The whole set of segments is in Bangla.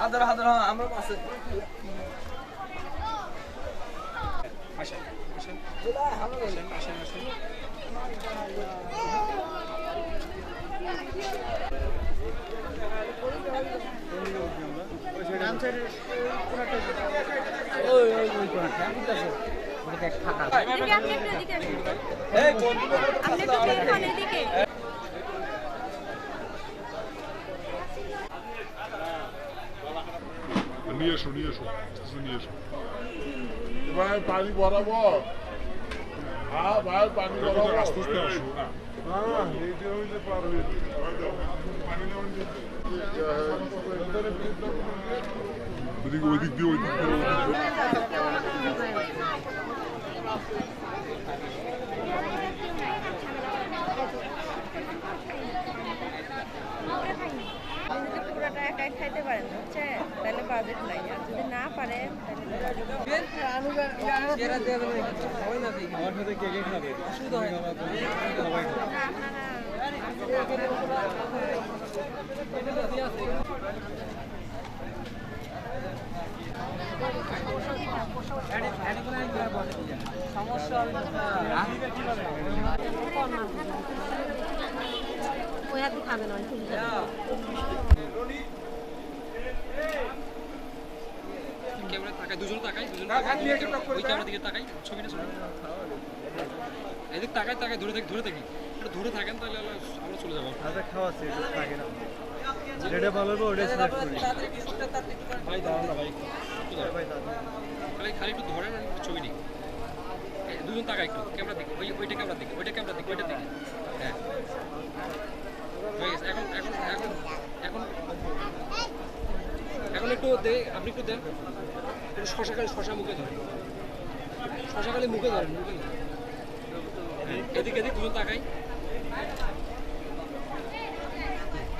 হাজার হাজার আমরা পাশে। আসেন আসেন। আসেন আসেন আসেন। ফাঁকা আপনি একটু এদিকে আসুন। এই কোন আপনি একটু হন এদিকে নিয়ে এসো নিয়ে এসো কিছু নিয়ে এসো। ভাই পানি বরাবো হ্যাঁ ভাই পানি বরাবো আস্তে আস্তে আসো। হ্যাঁ এইটা হইলে পারবে ওদিক ওদিক দিয়ে ওদিক দিয়ে ওদিক দিয়ে। খাইতে পারেন। তাহলে নাই আর যদি না পারেন খাবে খাবে সমস্যা ওই হাতে খাবেন ওই ক্যামেরা তাকাই দুজন তাকাই দুজন ওই ক্যামেরা দিকে তাকাই ছবিটা ছবি। এদিক তাকাই তাকাই ধরে থাকি ধরে থাকি। একটু ধরে থাকেন তাহলে আমরা চলে যাব। আচ্ছা খাওয়াচ্ছে এটা থাকে না। যেটা ভালো হবে ওটা সিলেক্ট করি। ভাই দাঁড়ান না ভাই খালি খালি একটু ধরেন ছবি নিই দুজন তাকাই একটু ক্যামেরা দিকে ওই ওইটা ক্যামেরা দিকে ওইটা ক্যামেরা দিকে ওইটা দিকে। হ্যাঁ হয়ে গেছে এখন এখন এখন এখন এখন একটু আপনি একটু দেন। একটু শশা মুখে ধরেন। শশা খালি মুখে ধরেন, মুখে এদিক এদিক, দুজন তাকাই।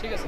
ঠিক আছে।